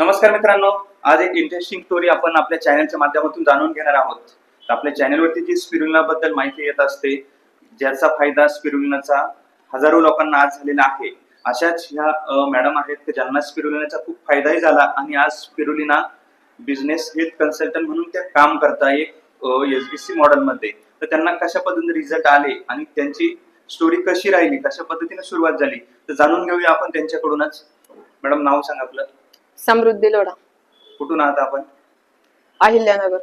नमस्कार मित्रांनो आज एक इंटरेस्टिंग स्टोरी आपण आपल्या चॅनलच्या माध्यमातून जाणून घेणार आहोत. तर आपल्या चॅनलवरती जी स्पिरुलिना बद्दल माहिती येत असते ज्याचा फायदा स्पिरुलिनाचा हजारो लोकांना आज झालेला आहे. अशाच ह्या मॅडम आहेत की ज्यांना स्पिरुलिनाचा खूप फायदाही झाला आणि आज स्पिरुलिना बिझनेस हेल्थ कन्सल्टंट म्हणून त्या काम करता एक एस बी सी मॉडेलमध्ये तर त्यांना कशा पद्धतीने रिझल्ट आले आणि त्यांची स्टोरी कशी राहिली कशा पद्धतीने सुरुवात झाली तर जाणून घेऊया आपण त्यांच्याकडूनच. मॅडम नाव सांगा आपलं. समृद्धी लोढा. कुठून आहात आपण? अहिल्यानगर.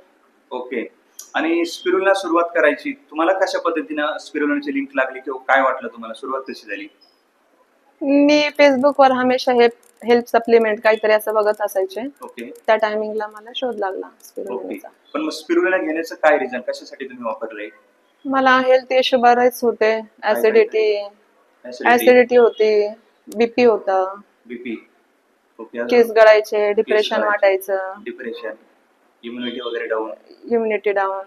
ओके. आणि स्पिरुलला सुरुवात करायची. तुम्हाला कशा पद्धतीनं स्पिरुलची लिंक लागली किंवा काय वाटलं तुम्हाला? सुरुवात कशी झाली? मी फेसबुक वर हमेशा हे हेल्थ सप्लिमेंट काहीतरी असं बघत असायचे. ओके. त्या टायमिंगला मला शोध लागला ओके. स्पिरुलिनाचा पण मग स्पिरुलिना घेण्याचं काय रिझन कशासाठी तुम्ही वापरलंय मला हेल्थ इश्यू बरेच होते. ऍसिडिटी ऍसिडिटी होती. बीपी होता. बीपी केस गळायचे डिप्रेशन गळायचे. वाटायचं. डिप्रेशन इम्युनिटी वगैरे डाऊन इम्युनिटी डाऊन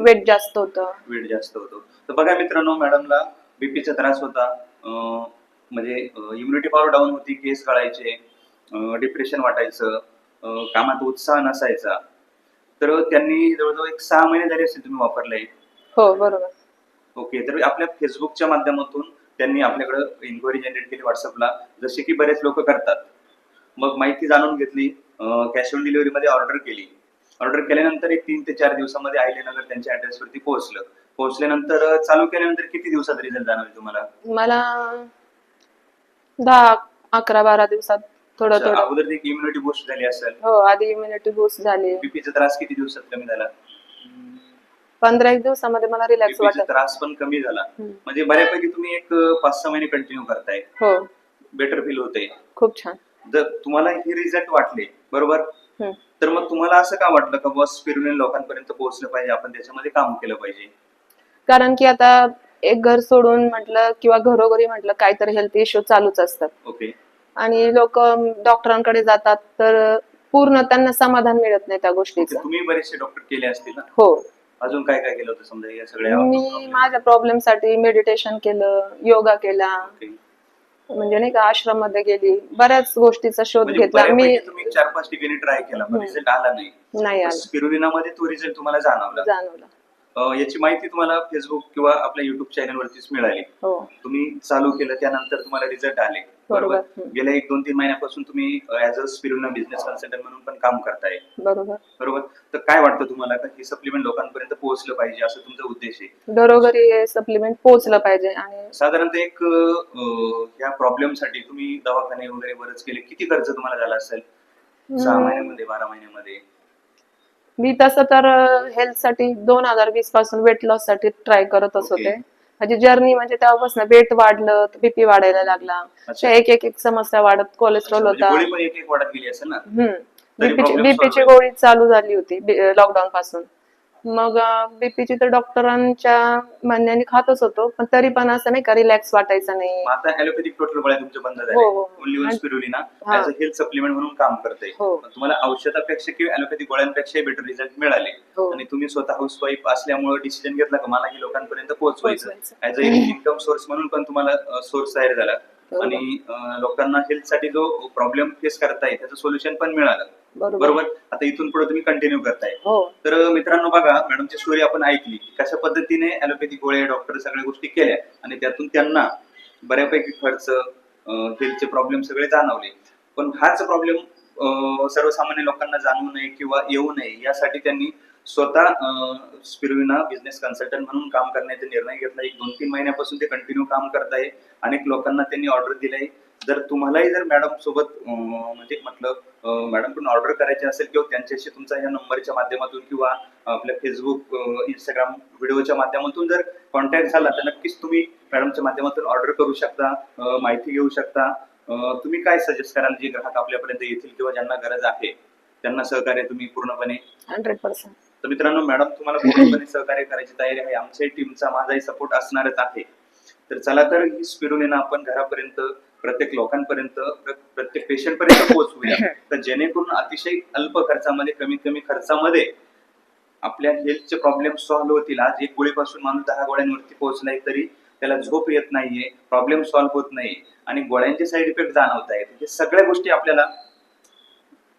वेट जास्त होतं. वेट जास्त होतो. तर बघा मित्रांनो मॅडमला बीपीचा त्रास होता. म्हणजे इम्युनिटी पॉवर डाऊन होती केस कळायचे डिप्रेशन वाटायचं कामात उत्साह नसायचा. तर त्यांनी जवळजवळ एक सहा महिने झाले असतील तुम्ही वापरलंय हो बरोबर. ओके तर आपल्या फेसबुकच्या माध्यमातून त्यांनी आपल्याकडे इन्क्वायरी जनरेट केली व्हॉट्सअपला जसे की बरेच लोक करतात. मग माहिती जाणून घेतली कॅश ऑन डिलिव्हरी मध्ये ऑर्डर केली. ऑर्डर केल्यानंतर एक तीन ते चार दिवसामध्ये आयलेनगर त्यांच्या ऍड्रेसवरती पोहोचलं. पोहोचल्यानंतर चालू केल्यानंतर किती दिवसात रिझल्ट जाणवले तुम्हाला? मला दहा अकरा बारा दिवसात थोडं अच्छा, थोडं. अगोदर एक इम्युनिटी बूस्ट झाली असेल. हो आधी इम्युनिटी बूस्ट झाली. बीपीचा त्रास किती दिवसात कमी झाला? पंधरा एक दिवसामध्ये मला रिलॅक्स बीपीचा वाटत. त्रास पण कमी झाला. हम्म. म्हणजे बऱ्यापैकी तुम्ही एक पाच सहा महिने कंटिन्यू करताय. हो. बेटर फील होते. खूप छान. जर तुम्हाला हे रिझल्ट वाटले बरोबर. तर मग तुम्हाला असं का वाटलं का बस स्पिरुलिन लोकांपर्यंत पोहोचलं पाहिजे? आपण त्याच्यामध्ये काम केलं पाहिजे. कारण की आता एक घर सोडून म्हटलं किंवा घरोघरी म्हटलं काहीतरी हेल्थ इश्यू चालूच असतात. ओके. आणि लोक डॉक्टरांकडे जातात तर पूर्ण त्यांना समाधान मिळत नाही त्या गोष्टीचं. तुम्ही बरेचसे डॉक्टर केले असतील ना? हो. अजून काय काय केलं होतं समजा या सगळ्या मी माझ्या प्रॉब्लेमसाठी मेडिटेशन केलं योगा केला. म्हणजे नाही का आश्रममध्ये गेली बऱ्याच गोष्टीचा शोध म्हणजे घेतला. मी बऱ्यापैकी तुम्ही चार पाच ठिकाणी ट्राय केला पण. रिझल्ट आला नाही. नाही आलं. स्पिरुलिना मध्ये तो रिझल्ट तुम्हाला जाणवला. जाणवलं. अं, याची माहिती तुम्हाला फेसबुक किंवा आपल्या युट्यूब चॅनल वरतीच मिळाली. हो. तुम्ही चालू केलं त्यानंतर तुम्हाला रिझल्ट आले. बरोबर. बरोबर. गेल्या एक दोन तीन महिन्यापासून तुम्ही as a spirulina business consultant म्हणून पण काम करताय. बरोबर. बरोबर? तर काय वाटतं तुम्हाला? का हे सप्लिमेंट लोकांपर्यंत पोहोचलं पाहिजे? असं तुमचा उद्देश आहे. घरोघरी हे सप्लिमेंट पोहोचलं पाहिजे आणि साधारणतः एक ह्या प्रॉब्लेमसाठी तुम्ही दवाखाने वगैरे बरंच केले. किती खर्च तुम्हाला झाला असेल? सहा महिन्यामध्ये बारा महिन्यामध्ये? मी तसं तर हेल्थसाठी दोन हजार वीसपासून वेट लॉससाठी ट्राय करतच ओके. माझी जर्नी म्हणजे तेव्हापासून वेट वाढलं बीपी वाढायला लागला. अच्छा. एक एक एक समस्या वाढत कोलेस्ट्रॉल म्हणजे होता. गोळी पण एक एक वाढत गेली असेल ना? हम्म. तरी बीपीची बीपीची गोळी चालू झाली होती लॉकडाऊन पासून. मग बीपीची तर डॉक्टरांच्या म्हणण्याने खातच होतो पण तरी पण असं नाही का रिलॅक्स वाटायचं नाही आता ऍलोपॅथिक टोटल गोळ्या तुमच्या बंद झाल्या हो, हो. ओनली वन आणि- स्पिरुलिना हा. ऍज अ हेल्थ सप्लिमेंट म्हणून काम करते हो. तुम्हाला औषधापेक्षा किंवा ऍलोपॅथिक गोळ्यांपेक्षा बेटर रिझल्ट मिळाले हो. आणि तुम्ही स्वतः हाऊस वाईफ असल्यामुळे डिसिजन घेतला का मला हे लोकांपर्यंत पोहोचवायचं पोहोचवायचं. ऍज अ इन्कम सोर्स म्हणून पण तुम्हाला सोर्स तयार झाला. आणि अं, लोकांना हेल्थसाठी जो प्रॉब्लेम फेस करताय त्याचं सोल्युशन पण मिळालं. बरोबर. आता इथून पुढे तुम्ही कंटिन्यू करताय. हो. तर मित्रांनो बघा मॅडमची स्टोरी आपण ऐकली कशा पद्धतीने ऍलोपॅथिक गोळे डॉक्टर सगळ्या गोष्टी केल्या आणि त्यातून त्यांना बऱ्यापैकी खर्च हेल्थचे प्रॉब्लेम सगळे जाणवले. पण हाच प्रॉब्लेम सर्वसामान्य लोकांना जाणवू नये किंवा येऊ नये यासाठी त्यांनी स्वतः स्पिरुविना बिझनेस कन्सल्टंट म्हणून काम करण्याचा निर्णय घेतला. एक दोन तीन महिन्यापासून ते कंटिन्यू काम करत आहे अनेक लोकांना त्यांनी ऑर्डर दिलाय. जर तुम्हालाही जर मॅडम सोबत म्हणजे म्हटलं मॅडमकडून ऑर्डर करायचे असेल किंवा त्यांच्याशी तुमचा या नंबरच्या माध्यमातून किंवा आपल्या फेसबुक इंस्टाग्राम व्हिडिओच्या माध्यमातून जर कॉन्टॅक्ट झाला तर नक्कीच तुम्ही मॅडमच्या माध्यमातून ऑर्डर करू शकता माहिती घेऊ शकता. तुम्ही काय सजेस्ट कराल जे ग्राहक आपल्यापर्यंत येतील किंवा ज्यांना गरज आहे? त्यांना सहकार्य तुम्ही पूर्णपणे हंड्रेड पर्सेंट तर मित्रांनो मॅडम तुम्हाला पूर्णपणे सहकार्य करायची तयारी आहे. आमच्या टीमचा माझाही सपोर्ट असणारच आहे. तर चला तर ही स्पिरुलिना आपण घरापर्यंत प्रत्येक लोकांपर्यंत प्र- प्रत्येक पेशंट पर्यंत पोहोचवूया. तर जेणेकरून अतिशय अल्प खर्चामध्ये कमीत कमी खर्चामध्ये आपल्या हेल्थचे प्रॉब्लेम सॉल्व्ह होतील. आज एक गोळीपासून माणूस दहा गोळ्यांवरती पोहोचलाय तरी त्याला झोप येत नाहीये प्रॉब्लेम सॉल्व्ह होत नाही आणि गोळ्यांचे साईड इफेक्ट जाणवत आहेत हे सगळ्या गोष्टी आपल्याला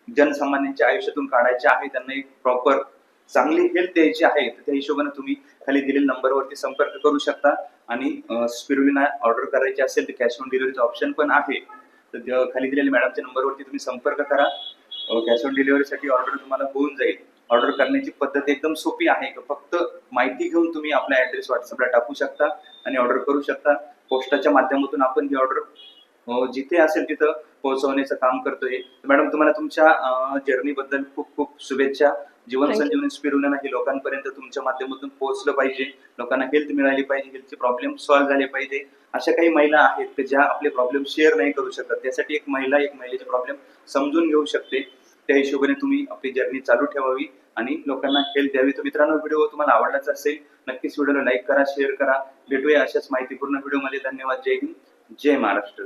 जनसामान्यांच्या आयुष्यातून काढायचे आहे त्यांना एक प्रॉपर चांगली हेल्थ द्यायची आहे तर त्या हिशोबाने तुम्ही खाली दिलेल्या नंबरवरती संपर्क करू शकता. आणि स्पिरुलिना ऑर्डर करायची असेल तर कॅश ऑन डिलिव्हरीचं ऑप्शन पण आहे. तर खाली दिलेल्या मॅडमच्या नंबरवरती तुम्ही संपर्क करा. कॅश ऑन डिलिव्हरीसाठी ऑर्डर तुम्हाला होऊन जाईल. ऑर्डर करण्याची पद्धत एकदम सोपी आहे. फक्त माहिती घेऊन तुम्ही आपला ऍड्रेस व्हॉट्सअपला टाकू शकता आणि ऑर्डर करू शकता. पोस्टाच्या माध्यमातून आपण ही ऑर्डर जिथे असेल तिथं पोहोचवण्याचं काम करतोय. मॅडम तुम्हाला तुमच्या जर्नीबद्दल खूप खूप शुभेच्छा. जीवन. संजीवनी स्पिरुलिना हे लोकांपर्यंत तुमच्या माध्यमातून पोहोचलं पाहिजे. लोकांना हेल्थ मिळाली पाहिजे हेल्थचे प्रॉब्लेम सॉल्व्ह झाले पाहिजे. अशा काही महिला आहेत की ज्या आपले प्रॉब्लेम शेअर नाही करू शकत? त्यासाठी एक महिला एक महिलेचे प्रॉब्लेम समजून घेऊ शकते. त्या हिशोबाने तुम्ही आपली जर्नी चालू ठेवावी आणि लोकांना हेल्थ द्यावी. तर मित्रांनो व्हिडिओ तुम्हाला आवडलाच असेल नक्कीच व्हिडिओला लाईक करा शेअर करा. भेटूया अशाच माहितीपूर्ण व्हिडिओमध्ये धन्यवाद. जय हिंद. जय महाराष्ट्र.